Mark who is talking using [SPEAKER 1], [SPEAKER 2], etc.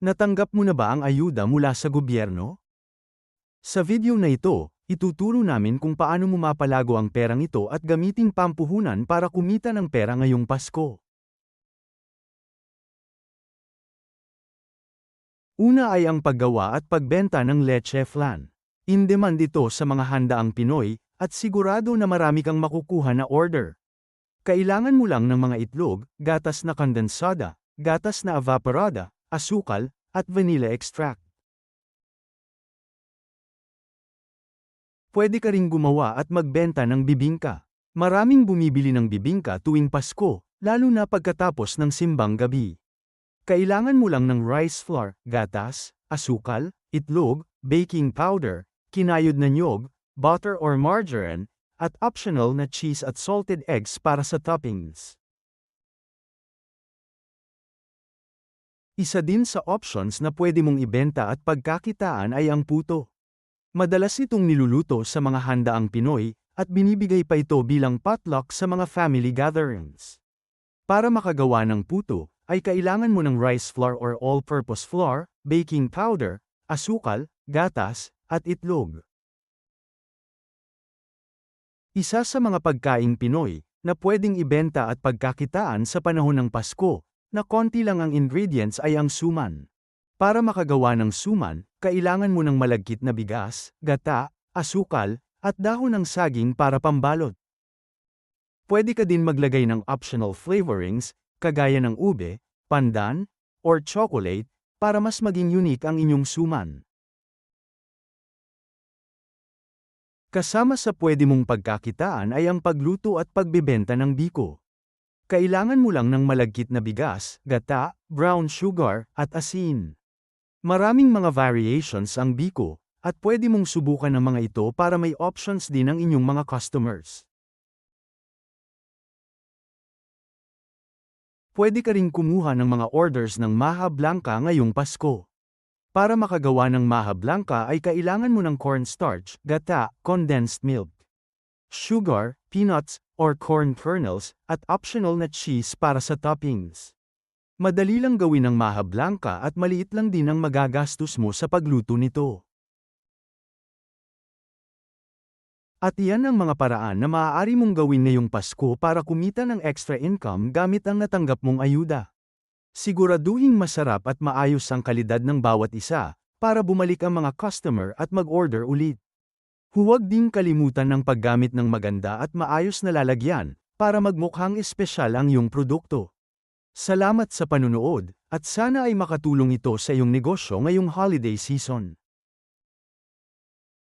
[SPEAKER 1] Natanggap mo na ba ang ayuda mula sa gobyerno? Sa video na ito, ituturo namin kung paano mo mapalago ang perang ito at gamiting pampuhunan para kumita ng pera ngayong Pasko. Una ay ang paggawa at pagbenta ng leche flan. In demand ito sa mga handaang Pinoy, at sigurado na marami kang makukuha na order. Kailangan mo lang ng mga itlog, gatas na kondensada, gatas na evaporada, asukal, at vanilla extract. Pwede ka ring gumawa at magbenta ng bibingka. Maraming bumibili ng bibingka tuwing Pasko, lalo na pagkatapos ng simbang gabi. Kailangan mo lang ng rice flour, gatas, asukal, itlog, baking powder, kinayod na nyog, butter or margarine, at optional na cheese at salted eggs para sa toppings. Isa din sa options na pwede mong ibenta at pagkakitaan ay ang puto. Madalas itong niluluto sa mga handaang Pinoy, at binibigay pa ito bilang potluck sa mga family gatherings. Para makagawa ng puto, ay kailangan mo ng rice flour or all-purpose flour, baking powder, asukal, gatas, at itlog. Isa sa mga pagkaing Pinoy na pwedeng ibenta at pagkakitaan sa panahon ng Pasko, na konti lang ang ingredients ay ang suman. Para makagawa ng suman, kailangan mo ng malagkit na bigas, gata, asukal, at dahon ng saging para pambalot. Pwede ka din maglagay ng optional flavorings, kagaya ng ube, pandan, or chocolate, para mas maging unique ang inyong suman. Kasama sa pwede mong pagkakitaan ay ang pagluto at pagbebenta ng biko. Kailangan mo lang ng malagkit na bigas, gata, brown sugar, at asin. Maraming mga variations ang biko, at pwede mong subukan ang mga ito para may options din ang inyong mga customers. Pwede ka ring kumuha ng mga orders ng Maha Blanca ngayong Pasko. Para makagawa ng Maha Blanca ay kailangan mo ng cornstarch, gata, condensed milk, sugar, peanuts, or corn kernels, at optional na cheese para sa toppings. Madali lang gawin ang Maha Blanca at maliit lang din ang magagastos mo sa pagluto nito. At iyan ang mga paraan na maaari mong gawin ngayong Pasko para kumita ng extra income gamit ang natanggap mong ayuda. Siguraduhing masarap at maayos ang kalidad ng bawat isa, para bumalik ang mga customer at mag-order ulit. Huwag ding kalimutan ng paggamit ng maganda at maayos na lalagyan, para magmukhang espesyal ang iyong produkto. Salamat sa panunood, at sana ay makatulong ito sa iyong negosyo ngayong holiday season.